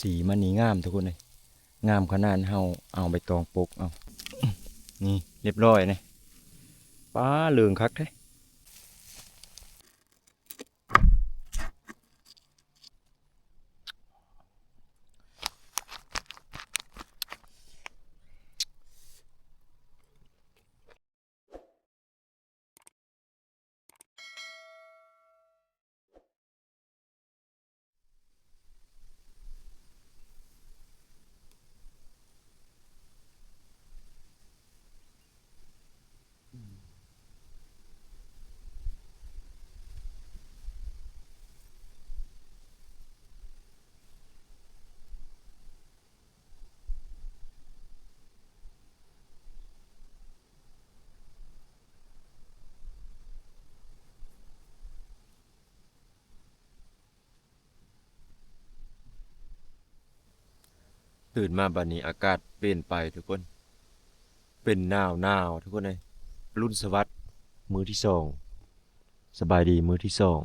สีมันนี่งามทุกคนเลยงามขนาดเฮาเอาไปตองปกเอานี่เรียบร้อยนะป้าเหลืองคักแท้ ตื่นมาบัดนี้อากาศเปลี่ยนไปทุกคน เป็นหนาวหนาวทุกคนเลยรุ่นสวัสดมือที่สองสบายดีมือที่สอง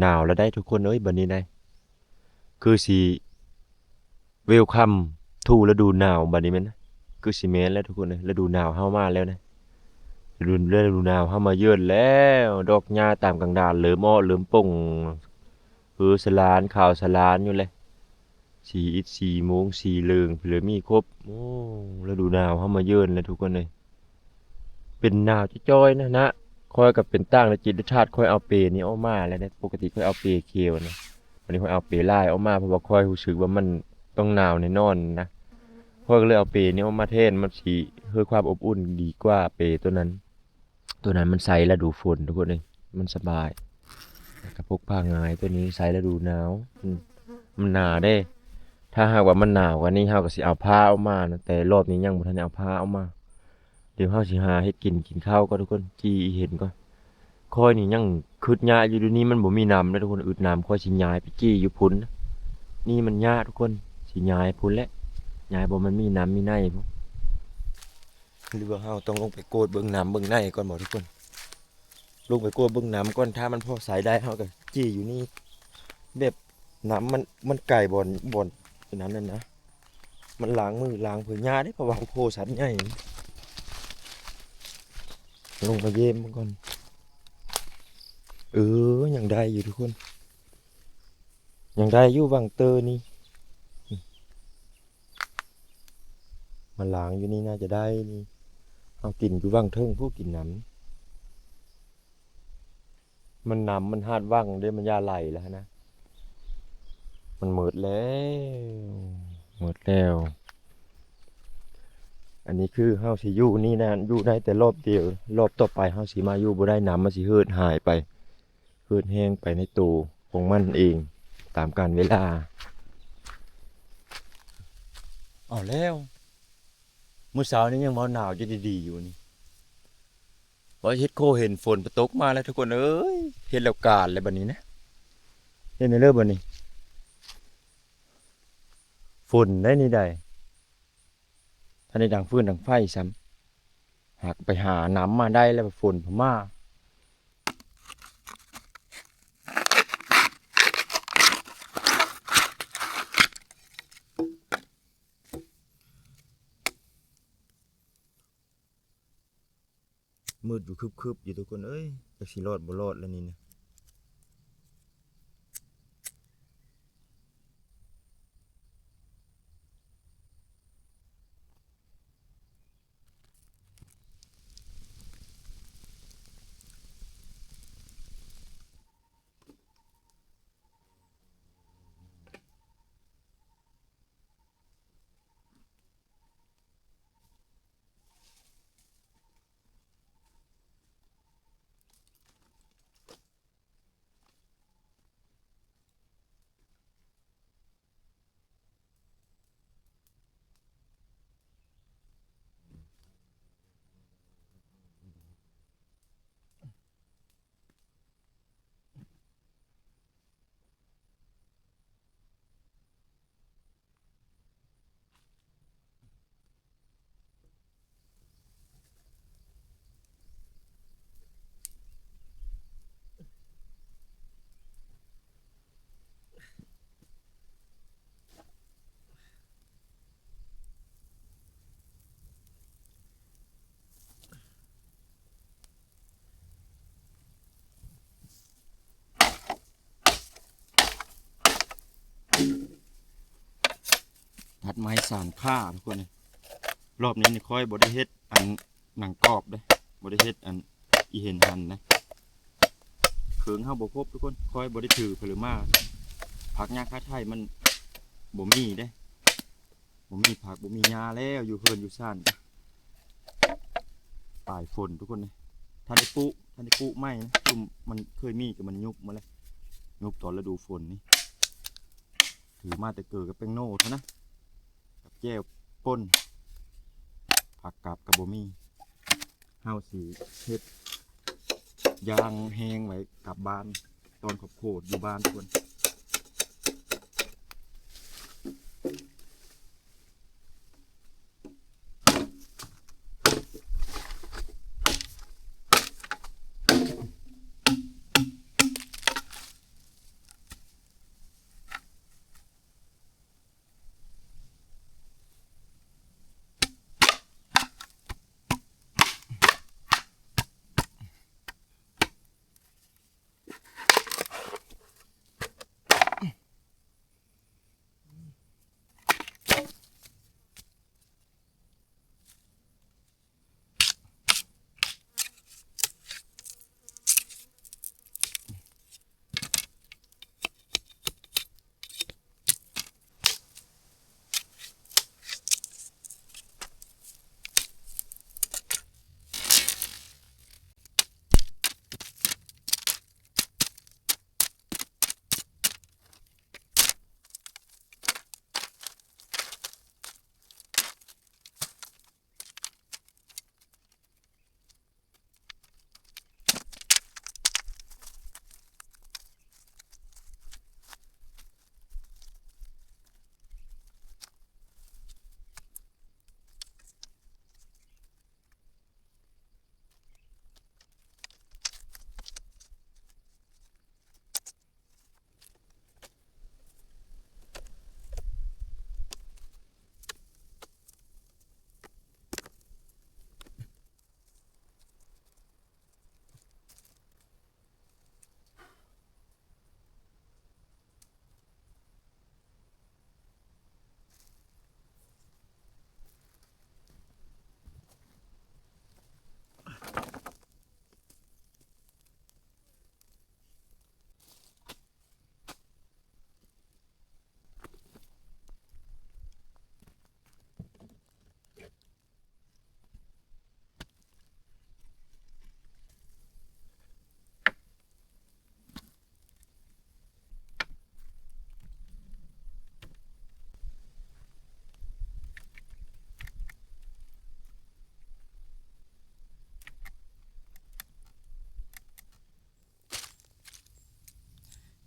หนาวแล้วได้ทุกคนเอ้ยบัดนี้ได้คือสีเวลคัมทูฤดูหนาวบัดนี้มันนะคือสีเมนแล้วทุกคนเลยฤดูหนาวเข้ามาแล้วนะฤดูฤดูหนาวเข้ามาเยือนแล้ว ดอกหญ้าตามกลางดานเหลิมอ้อเหลิมป่งคือสลานข่าวสลานอยู่เลย สีอิฐสีโมงสีเลืองเหลือมีครบ โอ้ฤดูหนาวเข้ามาเยือนเลยทุกคนเลย เป็นหนาวจ้อยๆนะนะคอยกับเป็นตั้งและจิตและชาติคอยเอาเปรนี่เอามาแล้วนะปกติคอยเอาเปรเคียวนะวันนี้คอยเอาเปรไล่เอามาเพราะว่าคอยรู้สึกว่ามันต้องหนาวแน่นอนนะคอยก็เลยเอาเปรนี่เอามาเทนมันสีเพื่อความอบอุ่นดีกว่าเปรตัวนั้น ตัวนั้นมันใส่ฤดูฝนทุกคนเลยมันสบายกระพกผ้าง่ายตัวนี้ใส่ฤดูหนาวมันหนาเด้ ถ้าหากว่ามันหนาวกว่านี้เฮาก็สิเอาผ้าเอามานะแต่รอบนี้ยังบ่ทันได้เอาผ้าเอามา เดี๋ยวเฮาสิหาเฮ็ดกินกินข้าวก็ทุกคนที่เห็นก็คอยนี่ยังคืดยาอยู่ดี๋ยวนี้มันบ่มีน้ำนะทุกคนอึดน้ำคอยสิย้ายไปจี้อยู่พุ่นนี่มันยาทุกคนสิย้ายพุ่นแหละย้ายบ่มันมีน้ำมีในบ่หรือว่าเฮาต้องลงไปโกดเบิ่งน้ำเบิ่งในก่อนบ่ทุกคนลงไปโกดเบิ่งน้ำก่อนถ้ามันพอใส่ได้เฮาก็จี้อยู่นี่แบบน้ำมันมันไก่บอนบอน อันนั้นน่ะนะ มันล้างมือล้างผื่อยาได้เพราะว่าโคสันใหญ่ลงมาเยี่ยมมันก่อน เออ ยังได้อยู่ทุกคน ยังได้อยู่บางเตอร์นี่ มันล้างอยู่นี่น่าจะได้นี่เอากินอยู่บางเทิงผู้กินน้ำมันน้ำมันหาดว่างเด้มันยาไหลแล้วนะ มันหมดแล้วหมดแล้ว อันนี้คือเฮาสิอยู่นี่นะอยู่ได้แต่รอบเดียว รอบต่อไปเฮาสิมาอยู่บ่ได้น้ำมันสิเหือดหายไปเหือดแห้งไปในตู้ของมันเองตามกาลเวลาเอาแล้วมื้อเช้านี้ยังบ่หนาวจะดีๆอยู่นี่ว่าเฮ็ดโคเห็นฝนตกมาแล้วทุกคนเอ้ยเฮ็ดแล้วการเลยบัดนี้นะเฮ็ดในเริ่มบัดนี้ ฝุ่นได้นี่ได้ถ้าในดังฟืนดังไฟซ้ำหากไปหาน้ำมาได้แล้วฝุ่นพม่ามืดอยู่คืบๆอยู่ทุกคนเอ้ยจะสิรอดบ่รอดแล้วนี่นะ ไม้สานผ้าทุกคนรอบนี้นี่ค่อยบ่ได้เฮ็ดอันหนังกรอบเด้บ่ได้เฮ็ดอันอีเห็นหันนะเขิงเฮาบ่ครบทุกคนค่อยบ่ได้ถือผลมาผักหญ้าคาไทยมันบ่มีเด้บ่มีผักบ่มีหญ้าแล้วอยู่เพิ่นอยู่ซ่านปลายฝนทุกคนเลยท่านได้ปุ๊ท่านได้ปุ๊ไหมนะซุ่มมันเคยมีก็มันยุบมาแล้วยุบตอนฤดูฝนนี่ถือมาแต่เกิดกับแป้งโน่เท่านะ แก้วป่นผักกาบกระบมี่เฮาสีเฮ็ดยางแห้งไว้กลับบ้าน ตอนขอบโคดอยู่บ้านคน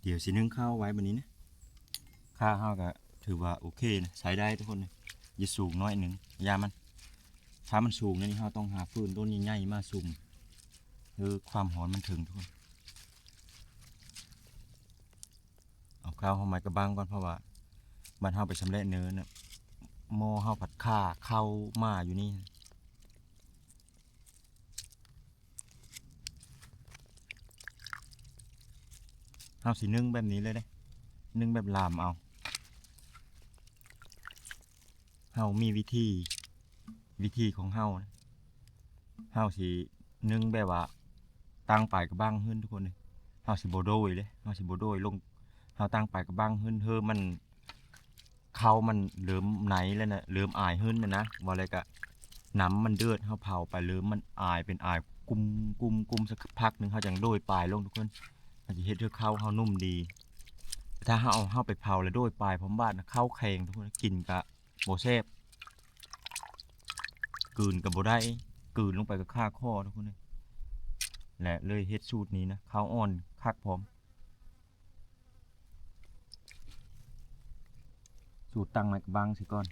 เดี๋ยวสินึ่งข้าวไว้บันนี้นะข้าวเฮาก็ถือว่าโอเคนะใช้ได้ทุกคนเลยอย่าสูงน้อยหนึ่งยามัน ถ้ามันสูงนี่ยนี่เฮาต้องหาฟืนต้นใหญ่ๆมาซุ่มคือความหอมมันถึงทุกคนเอาข้าวเฮาไม้กระบังก่อนเพราะว่าบ้านเฮาไปสำเร็จเนื้อน่ะหม้อเฮาผัดข้าเข้ามาอยู่นี่ เฮาสินึ่งแบบนี้เลยเด้นึ่งแบบลามเอาเฮามีวิธีวิธีของเฮาเฮาสินึ่งแบบว่าตั้งปลายกระบังขึ้นทุกคนเลยเฮาสิบ่โดยเลยเฮาสิบ่โดยลงเฮาตั้งปลายกระบังขึ้นเฮอมันเขามันเหลิมไหนแล้วนะเหลิมอายขึ้นนะนะว่าอะไรกะน้ำมันเดือดเฮาเผาไปเหลิมมันอายเป็นอายกุมกุมกุมสักพักหนึงเฮาจังโดยปลายลงทุกคน จะเฮ็ดให้ข้าวเฮานุ่มดี ถ้าเฮาเอาเฮาไปเผาแล้วโดยปลายพร้อมบ้านนะข้าวแข็งทุกคนกินกะบ่แซ่บกืนกับบ่ได้กืนลงไปกับข้าข้อทุกคนเลยและเลยเฮ็ดสูตรนี้นะข้าวอ่อนคักพร้อม สูตรตั้งไว้กับบังสิก่อน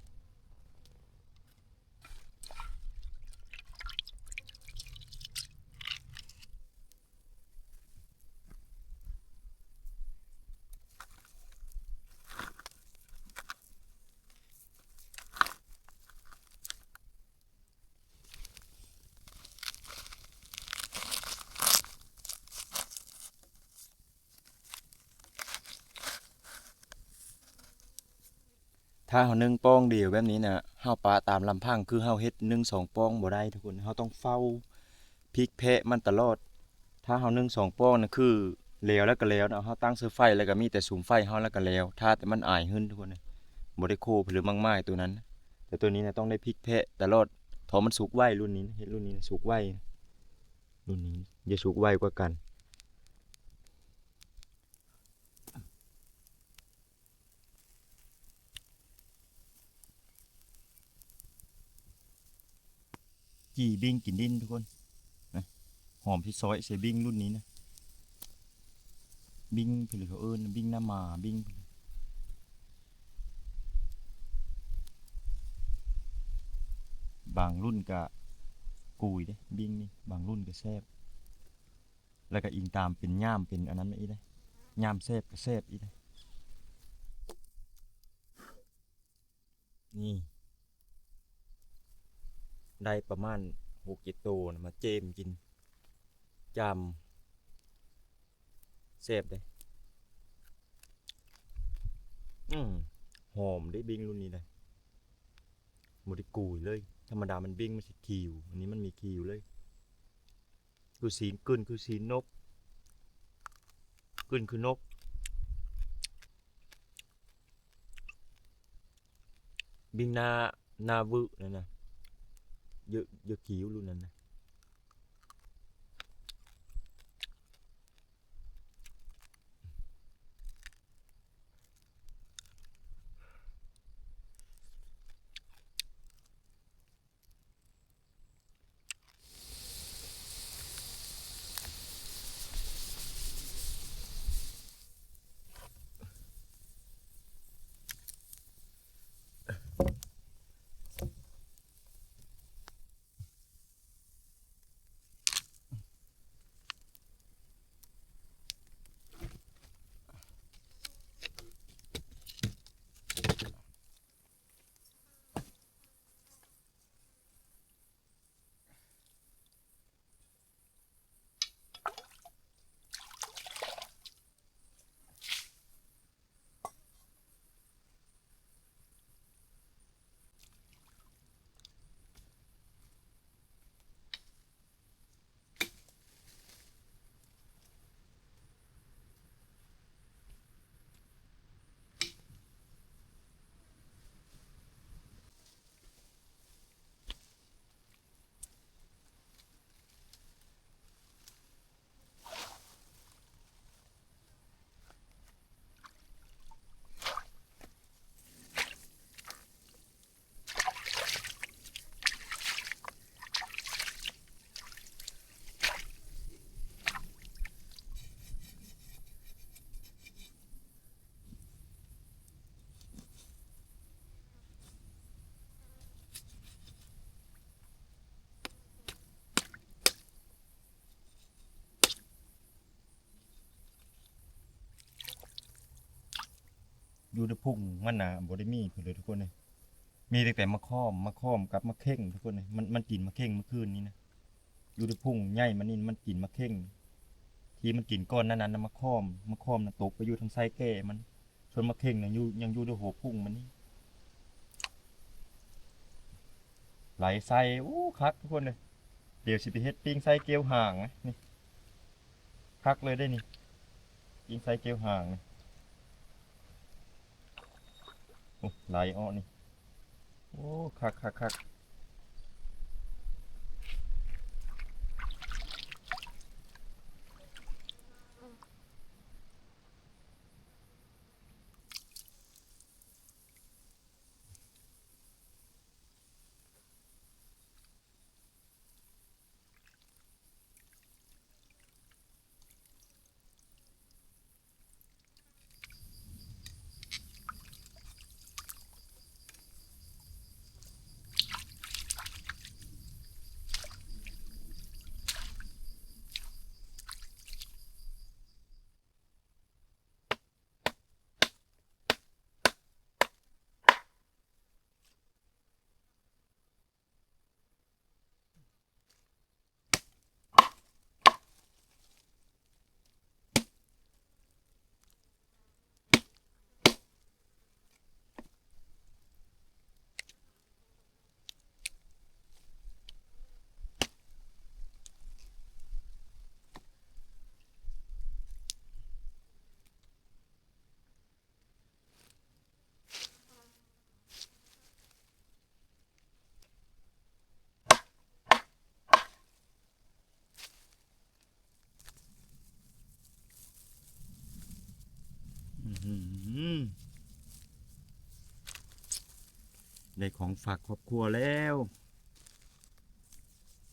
ถ้าเฮานึ่งป้องเดียวแบบนี้น่ะเฮาปลาตามลำพังคือเฮาเฮ็ดนึ่งสองป้องบ่ได้ทุกคนเฮาต้องเฝ้าพลิกแพะมันตลอด ถ้าเฮานึ่งสองป้องน่ะคือแล้วแล้วก็แล้วนะเฮาตั้งเสื้อไฟแล้วก็มีแต่สุมไฟเฮาแล้วก็แล้ว ถ้าแต่มันอายหึ้นทุกคนนะบ่ได้โคหรือมากๆตัวนั้น แต่ตัวนี้น่ะต้องได้พลิกแพะตลอดเพราะมันสุกไวรุ่นนี้เฮ็ดรุ่นนี้สุกไวรุ่นนี้อย่าสุกไวกว่ากัน จีบิ้งกินดินทุกคนนะหอมที่ซอยใส่บิ้งรุ่นนี้นะบิ้งไปเลยเขาเอิญบิ้งหน้ามาบิ้งบางรุ่นกะกุยเด้บิ้งนี่บางรุ่นก็แซบแล้วก็อิงตามเป็นย่ามเป็นอันนั้นอีกได้ย่ามแซบก็แซบอีกได้นี่ ได้ประมาณหกเจ็ดตัวนะมาเจมกินจำเสพเลยอืมหอมได้บิงรุ่นนี้เลยหมดได้กุยเลย ธรรมดามันบิ้งมันสิคิว อันนี้มันมีคิวเลยคือสีกึนคือสีนกกึนคือนกบิงหน้าหน้าวึนั่นนะ เยอะเยอะคิ้วรุ่นนั้นนะ อยู่ในพุ่งมันหนาบริมีเพื่อนเลยทุกคนเลยมีแต่แต่มะข้อมมะข้อมกับมะเข่งทุกคนเลยมันมันกินมะเข่งเมื่อคืนนี้นะอยู่ในพุ่งใหญ่มันนี่มันกินมะเข่งที่มันกินก้อนนั้นนั้นะมะข้อมมะข้อมนะตกไปอยู่ทางไส้แก่มันส่วนมะเข่งนะอยู่ยังอยู่ในหัวพุ่งมันนี่ไหลไส้อู้คักทุกคนเลยเดี๋ยวสิไปเฮ็ดปิ้งไส้เกลียวห่างนะนี่คักเลยได้นี่ปิ้งไส้เกลียวห่างนี่อ้ ไหลอ้อนี่ โอ้คักคักคัก ได้ของฝากครอบครัวแล้ว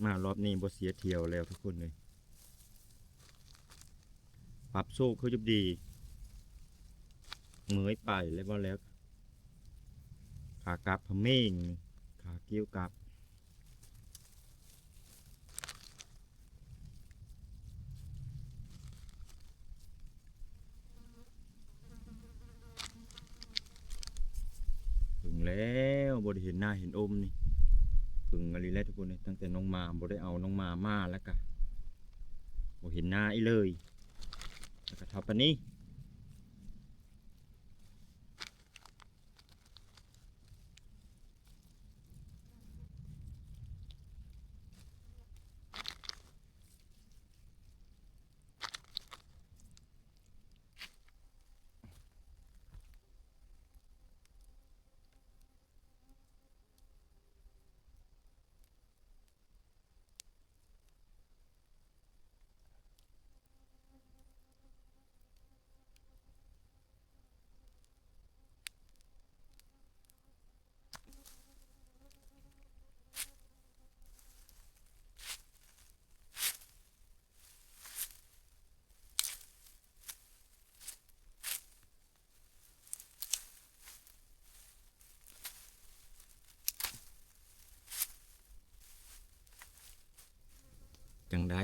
มารอบนี้บ่เสียเที่ยวแล้วทุกคนเลยปรับโซ่เขาจุบดีเหมยไปแล้วบ่แล้ว ขากลับพเม่งขาเกี้ยวกลับถึงแล้ว บ่ได้เห็นหน้าเห็นอมนี่ปึงอะไรแล้วทุกคนเลยตั้งแต่น้องมาบ่ได้เอาน้องมามาแล้วกะบ่เห็นหน้าอีเลยแล้วก็เท่าปานนี้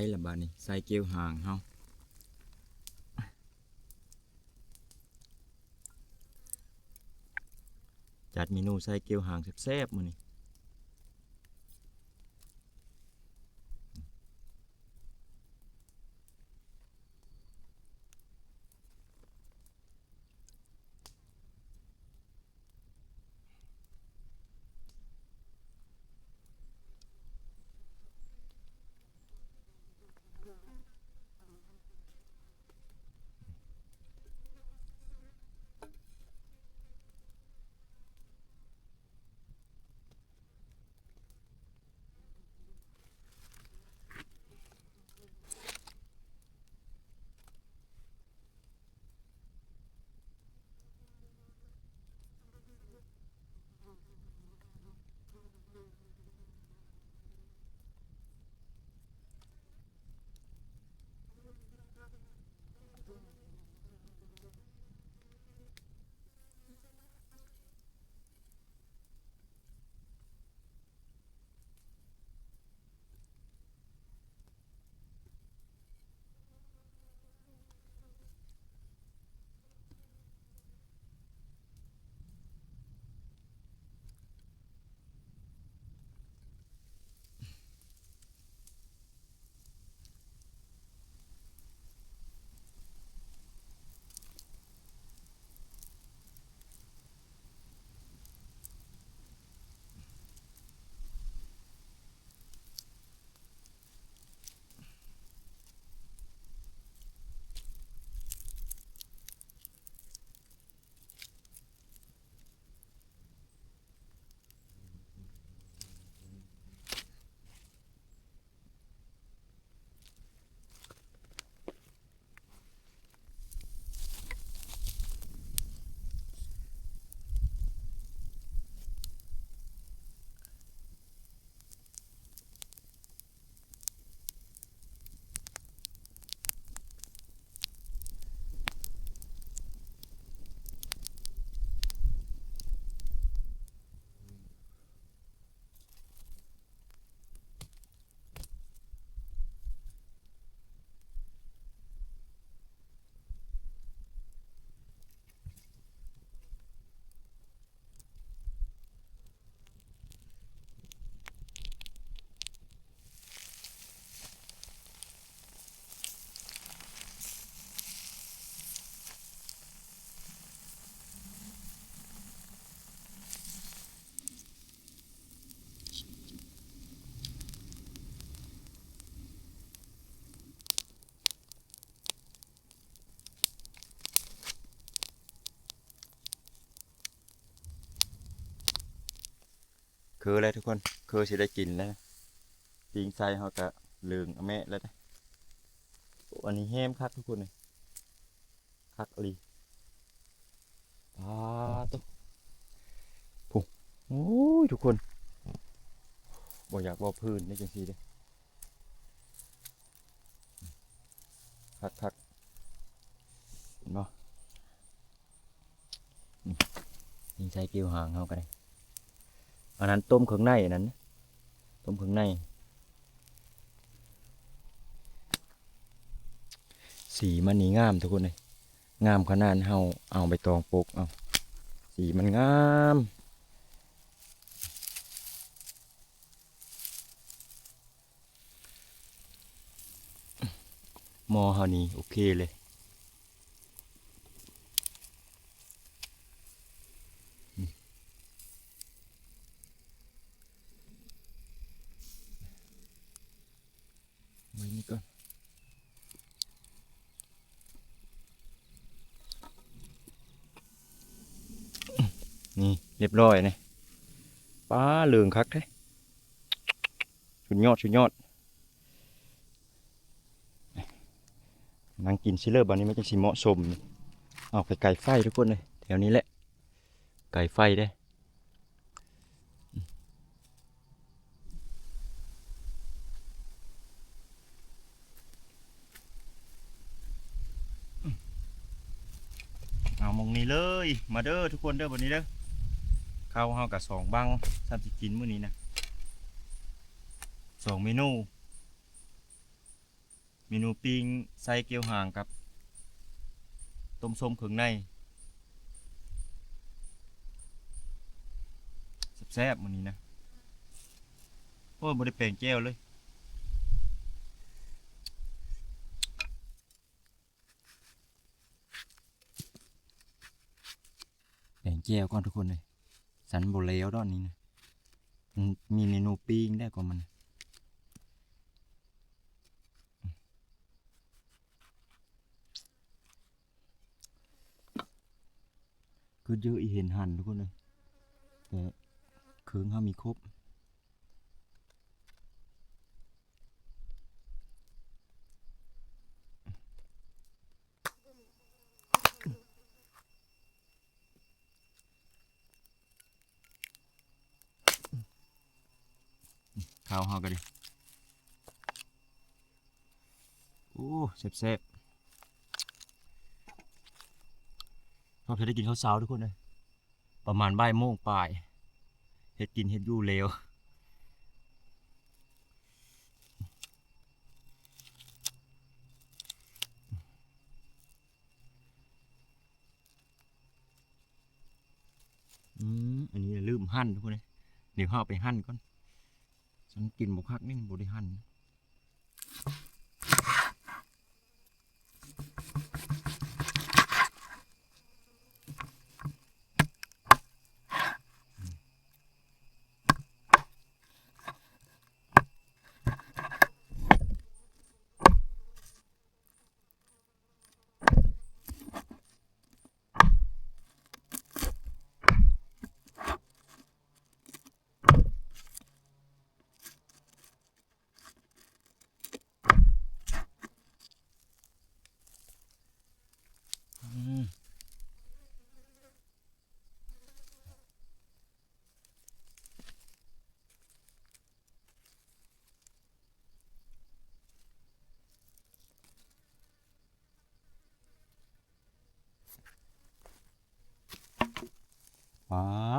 จังได้ละบาดนี้ใส่เกลียว ห่างเฮาจัดเมนูใส่เกลียวห่างแซ่บๆมื้อนี้คืออะไรทุกคนคือสิได้กินแล้วนะปิงไส้เขาก็ลืงแม่แล้วนะอันนี้แห้มคักทุกคนเลยคักลีปลาตุ๊โอ้ยทุกคนบ่อยากบ่พื้นได้จังซี่เด้คักคักเนบ่นี่ใช้กิ้วหางเฮาก็ได้ อันนั้นต้มเครื่องในอันนั้น ต้มเครื่องใน สีมันนี่งามทุกคนเลยงามขนาดเฮาเอาใบตองปกเอาสีมันงามหมอเฮานี่โอเคเลยอืมไว้นี่ก่อน นี่เร้อยนี่ป้าเหลืองคักแท้ชุดยอดชุดยอดนั่งกินซิเลอร์บานนี้ไม่จังสิเหมาะสมเอาไปไก่ไฟทุกคนเลยแถวนี้แหละ ไก่ไฟเด้เอามองนี้เลย มาเด้อทุกคนเด้อวันนี้เด้อ ข้าวเฮากับสองบังทำสิกินมื้อนี้นะสองเมนู เมนูปิ้งไส้เกี๊ยวห่างกับ ต้มส้มเครื่องในแซ่บๆมื้อนี้นะโอ้ยบ่ได้แปลงแก้วเลยแบ่งแก้วก่อนทุกคนเลย สันโบเลวดอนนี้นะมันมีเมนูปิ้งได้กว่ามันคือเยอะอีเห็นหันทุกคนเลยแต่เครื่องเขามีครบ ข้าวเฮาก็ดิโอ้แซ่บๆเราจะได้กินข้าวเช้าทุกคนเลยประมาณบ่ายโมงปลายเฮ็ดกินเฮ็ดยู่เลวอืมอันนี้ลืมหั่นทุกคนเลยเดี๋ยวเฮาเอาไปหั่นก่อน ฉันกินบุคักนี่บริหัน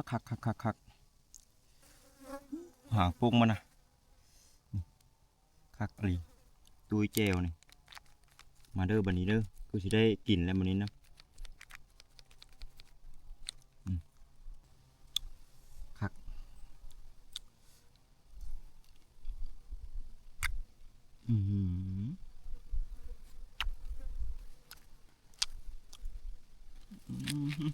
คักคักคักคักหางปุ้งมันนะนี่คักอะไรตุยเจลนี่มาเด้อบันนี้เด้อกูสิได้กินแล้วบันนี้นะอืมคักอือหืออื้อหือ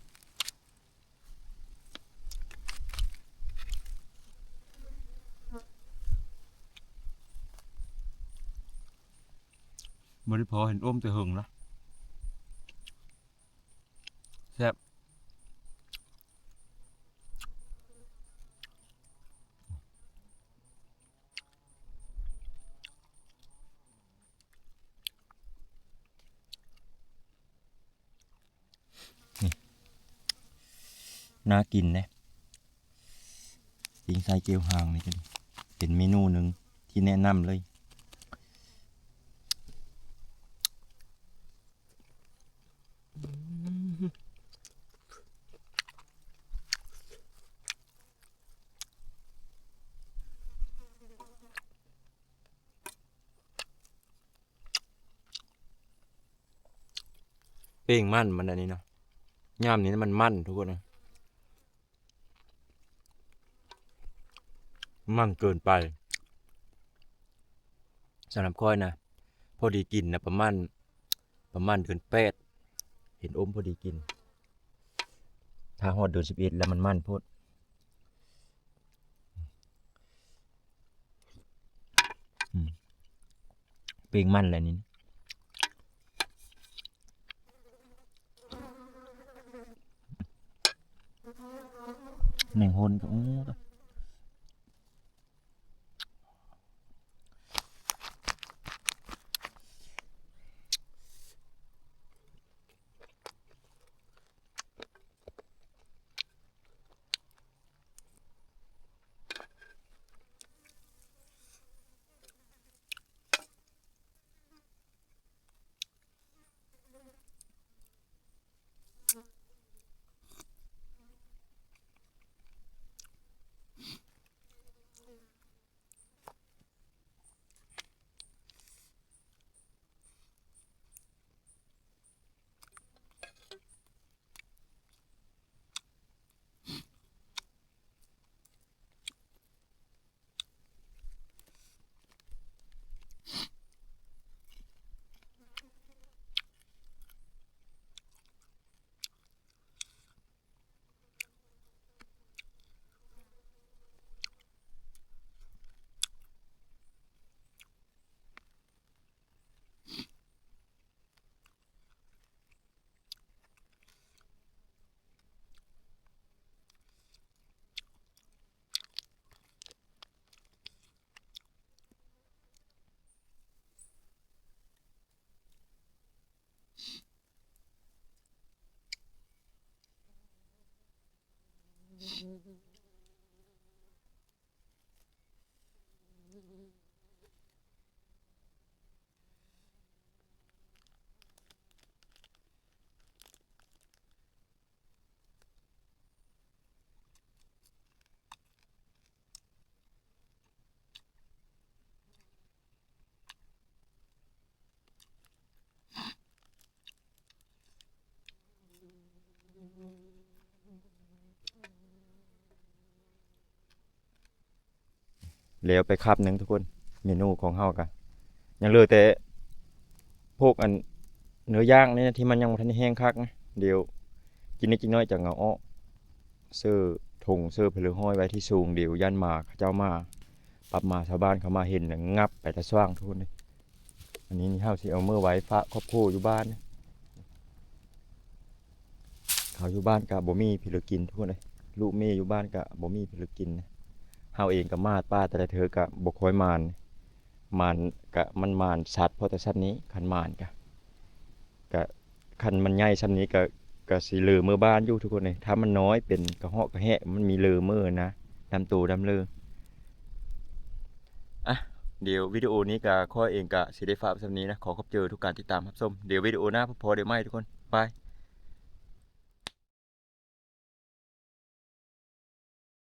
บ่ได้ พอเห็นอ้มแต่หึงแล้วแซ่บนี่น่ากินนะปิงไส้เกี๊ยวหางนี่กันเป็นเมนูหนึ่งที่แนะนำเลย เป้งมันมันอันนี้เนาะย่ามนี้มันมันทุกคนนะมันเกินไปสำหรับค่อยนะพอดีกินนะประมาณประมาณเดือนแปดเห็นอมพอดีกิน ถ้าฮอดเดือนสิบเอ็ดแล้วมันมันพดอืมเป้งมันอะไรนี่ แมง แล้วไปคับหนึ่งทุกคนเมนูของเฮากันยังเหลือแต่พวกอันเนื้อย่างนี่นะที่มันยังบ่ทันแห้งคักนะเดี๋ยวกินนิดกินน้อยจากเงาอ้อเสื้อทงเสื้อเพลือห้อยไว้ที่สูงเดี๋ยวยันมาเขาเจ้ามาปรับมาชาวบ้านเขามาเห็นน่ะงับไปต่สว่างทุกคนเลยอันนี้นี่เฮาสิเอาเมื่อไว้ฟ้าครอบครัวอยู่บ้านนะ เขาอยู่บ้านกับบ่มีพิลกินทุกคนเลยลูกเมย์อยู่บ้านกับบ่มีพิลกินเฮาเองก็มาดป้าแต่เธอก็บ่ค่อยมานมานก็มันมานสัตว์เพราะแต่สัตว์นี้คันมานก็ก็คันมันใหญ่ซำนี้ก็ก็สิเลือมือบ้านอยู่ทุกคนเลยถ้ามันน้อยเป็นกระเหาะกระแหะมันมีเลือมือนะดำตูดำเลืออะเดี๋ยววิดีโอนี้ก็ข้อยเองก็สิได้ฝากไว้ซำนี้นะขอขอบเจอทุกการติดตามครับชมเดี๋ยววิดีโอหน้าพอเดี๋ยวไม่ทุกคน บาย